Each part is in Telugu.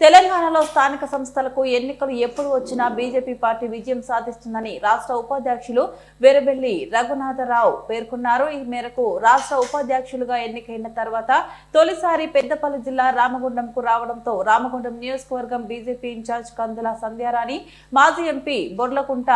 తెలంగాణలో స్థానిక సంస్థలకు ఎన్నికలు ఎప్పుడు వచ్చినా బీజేపీ పార్టీ విజయం సాధిస్తుందని రాష్ట్ర ఉపాధ్యక్షులు వెరబెల్లి రఘునాథరావు పేర్కొన్నారు. ఈ మేరకు రాష్ట్ర ఉపాధ్యక్షులుగా ఎన్నికైన తర్వాత తొలిసారి పెద్దపల్లి జిల్లా రామగుండంకు రావడంతో రామగుండం నియోజకవర్గం బీజేపీ ఇన్ఛార్జ్ కందుల సంధ్యారాణి మాజీ ఎంపీ బొర్లకుంట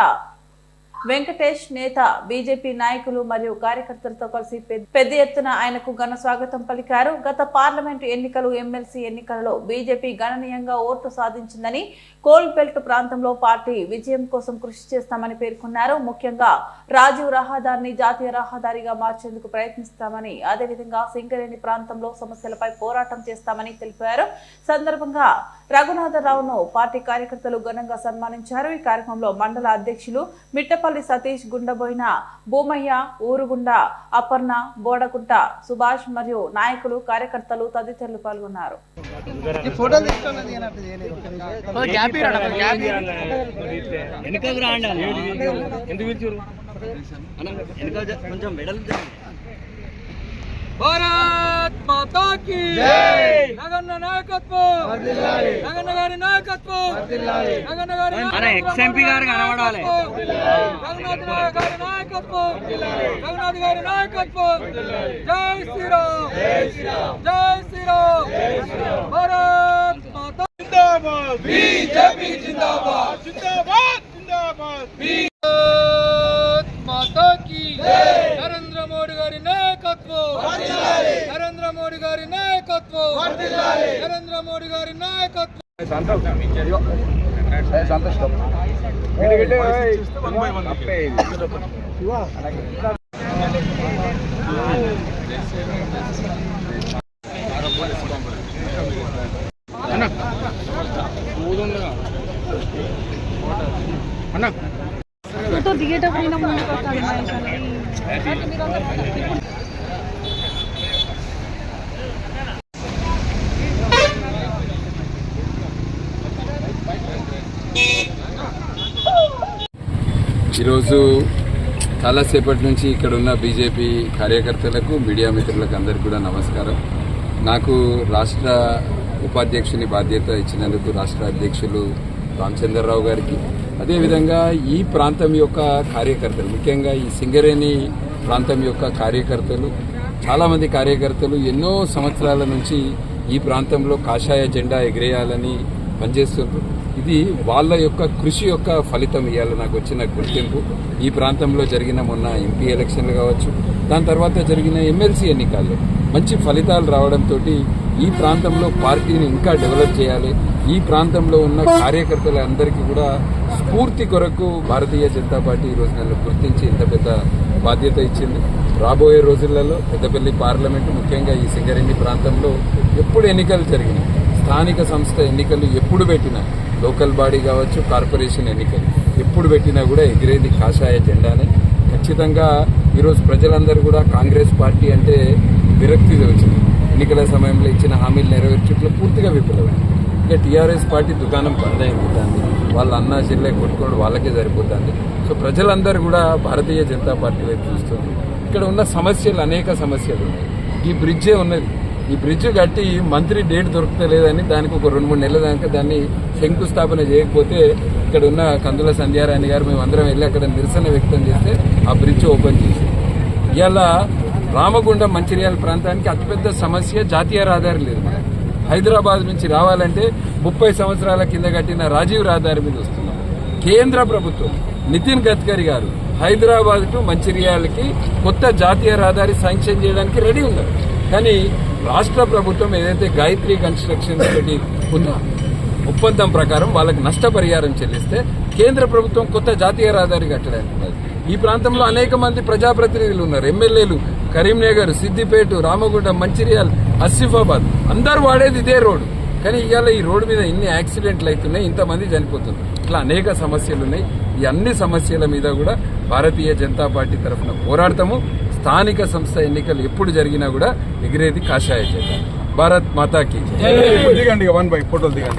వెంకటేష్ నేత బీజేపీ నాయకులు మరియు కార్యకర్తలతో కలిసి పెద్ద- ఎత్తున ఆయనకు ఘన స్వాగతం పలికారు. గత పార్లమెంటు ఎన్నికలు ఎమ్మెల్సీ ఎన్నికలలో బీజేపీ గణనీయంగా ఓట్లు సాధించిందని కోల్బెల్ట్ ప్రాంతంలో పార్టీ విజయం కోసం కృషి చేస్తామని పేర్కొన్నారు. ముఖ్యంగా రాజీవ్ రహదారిని జాతీయ రహదారిగా మార్చేందుకు ప్రయత్నిస్తామని అదేవిధంగా సింగరేణి ప్రాంతంలో సమస్యలపై పోరాటం చేస్తామని తెలిపారు. సందర్భంగా రఘునాథరావును పార్టీ కార్యకర్తలు ఘనంగా సన్మానించారు. ఈ కార్యక్రమంలో మండల అధ్యక్షులు మిట్టపల్లి సతీష్ గుండబోయిన భూమయ్య ఊరుగుండ అపర్ణ బోడకుంట సుభాష్ మరియు నాయకులు కార్యకర్తలు తదితరులు పాల్గొన్నారు. ఈ ఫోటోలు తీసుకున్నది ఏనట్టు చేయలేదు గ్యాప్ వెనకకు రాండి అన్న. ఎందుకు పిలిచారు అన్న వెనక జ- కొంచెం వెడల్పు జరగండి. భారత్ మాతా కీ జగన్న నాయకత్వం. జగన్న గారి నాయకత్వం. జగన్న గారి XMP గారు కనబడాలి. జగన్నాథ్ గారి నాయకత్వం. జగన్నాథ్ గారి నాయకత్వం. జై శ్రీరామ్. జై శ్రీరామ్. భారత్ మాతా జిందాబాద్. బీజేపీ జిందాబాద్ జిందాబాద్ భారత్ మాతా కీ నరేంద్ర మోడీ గారి నాయకత్వం. నరేంద్ర మోడీ గారి నాయకత్వం. నరేంద్ర మోడీ గారి నాయకత్వం. ఫోటో దిగేటప్పుడు ఈరోజు చాలాసేపటి నుంచి ఇక్కడ ఉన్న బీజేపీ కార్యకర్తలకు మీడియా మిత్రులకు అందరికీ కూడా నమస్కారం. నాకు రాష్ట్ర ఉపాధ్యక్షుని బాధ్యత ఇచ్చినందుకు రాష్ట్ర అధ్యక్షులు రామచంద్రరావు గారికి. అదేవిధంగా ఈ ప్రాంతం యొక్క కార్యకర్తలు ముఖ్యంగా ఈ సింగరేణి ప్రాంతం యొక్క కార్యకర్తలు చాలామంది కార్యకర్తలు ఎన్నో సంవత్సరాల నుంచి ఈ ప్రాంతంలో కాషాయ జెండా ఎగిరేయాలని పనిచేస్తున్నారు ఇది వాళ్ళ యొక్క కృషి యొక్క ఫలితం ఇవాళ నాకు వచ్చిన గుర్తింపు. ఈ ప్రాంతంలో జరిగిన మొన్న ఎంపీ ఎలక్షన్లు కావచ్చు దాని తర్వాత జరిగిన ఎమ్మెల్సీ ఎన్నికల్లో మంచి ఫలితాలు రావడంతో ఈ ప్రాంతంలో పార్టీని ఇంకా డెవలప్ చేయాలి. ఈ ప్రాంతంలో ఉన్న కార్యకర్తలందరికీ కూడా స్ఫూర్తి కొరకు భారతీయ జనతా పార్టీ ఈ రోజు నన్ను గుర్తించి ఇంత పెద్ద బాధ్యత ఇచ్చింది. రాబోయే రోజులలో పెద్దపల్లి పార్లమెంటు ముఖ్యంగా ఈ సింగరేణి ప్రాంతంలో ఎప్పుడు ఎన్నికలు జరిగినాయి స్థానిక సంస్థ ఎన్నికలు ఎప్పుడు పెట్టినా లోకల్ బాడీ కావచ్చు కార్పొరేషన్ ఎన్నికలు. ఎప్పుడు పెట్టినా కూడా ఎగిరేది కాషాయ జెండానే. ఖచ్చితంగా ఈరోజు ప్రజలందరూ కూడా కాంగ్రెస్ పార్టీ అంటే విరక్తి వచ్చింది ఎన్నికల సమయంలో ఇచ్చిన హామీలు నెరవేర్చట్లో పూర్తిగా విఫలమైంది. ఇక టీఆర్ఎస్ పార్టీ దుకాణం బంద్ వాళ్ళ అన్నా చెల్లె కొట్టుకోవడం వాళ్ళకే సరిపోతుంది. సో ప్రజలందరూ కూడా భారతీయ జనతా పార్టీ వైపు చూస్తుంది. ఇక్కడ ఉన్న సమస్యలు అనేక సమస్యలు ఉన్నాయి. ఈ బ్రిడ్జే ఉన్నది. ఈ బ్రిడ్జ్ కట్టి మంత్రి డేట్ దొరకలేదని దానికి ఒక రెండు మూడు నెలల దాకా దాన్ని శంకుస్థాపన చేయకపోతే ఇక్కడ ఉన్న కందుల సంధ్యారాణి గారు మేము అందరం వెళ్ళి అక్కడ నిరసన వ్యక్తం చేస్తే ఆ బ్రిడ్జ్ ఓపెన్ చేసి. ఇవాళ రామగుండం మంచిర్యాల ప్రాంతానికి అతిపెద్ద సమస్య జాతీయ రహదారి లేదు. హైదరాబాద్ నుంచి రావాలంటే ముప్పై సంవత్సరాల కింద కట్టిన రాజీవ్ రహదారి మీద వస్తున్నాం. కేంద్ర ప్రభుత్వం నితిన్ గడ్కరీ గారు హైదరాబాద్ టు మంచిర్యాలకి కొత్త జాతీయ రహదారి శాంక్షన్ చేయడానికి రెడీ ఉన్నారు. కానీ రాష్ట్ర ప్రభుత్వం ఏదైతే గాయత్రి కన్స్ట్రక్షన్ తోటి ఉందో ఒప్పందం ప్రకారం వాళ్ళకి నష్టపరిహారం చెల్లిస్తే కేంద్ర ప్రభుత్వం కొత్త జాతీయ రహదారి కట్టడానికి ఈ ప్రాంతంలో అనేక మంది ప్రజాప్రతినిధులు ఉన్నారు. ఎమ్మెల్యేలు కరీంనగర్ సిద్దిపేట రామగుండ మంచిర్యాల అసిఫాబాద్ అందరూ వాడేది ఇదే రోడ్డు. కానీ ఇవాళ ఈ రోడ్డు మీద ఇన్ని యాక్సిడెంట్లు అవుతున్నాయి ఇంతమంది చనిపోతున్నారు. ఇట్లా అనేక సమస్యలు ఉన్నాయి. ఈ అన్ని సమస్యల మీద కూడా భారతీయ జనతా పార్టీ తరఫున పోరాడతాము. స్థానిక సంస్థ ఎన్నికలు ఎప్పుడు జరిగినా కూడా ఎగిరేది కాషాయ చేత. భారత్ మాతాకి దిగండి వన్ బై ఫోటోలు దిగండి.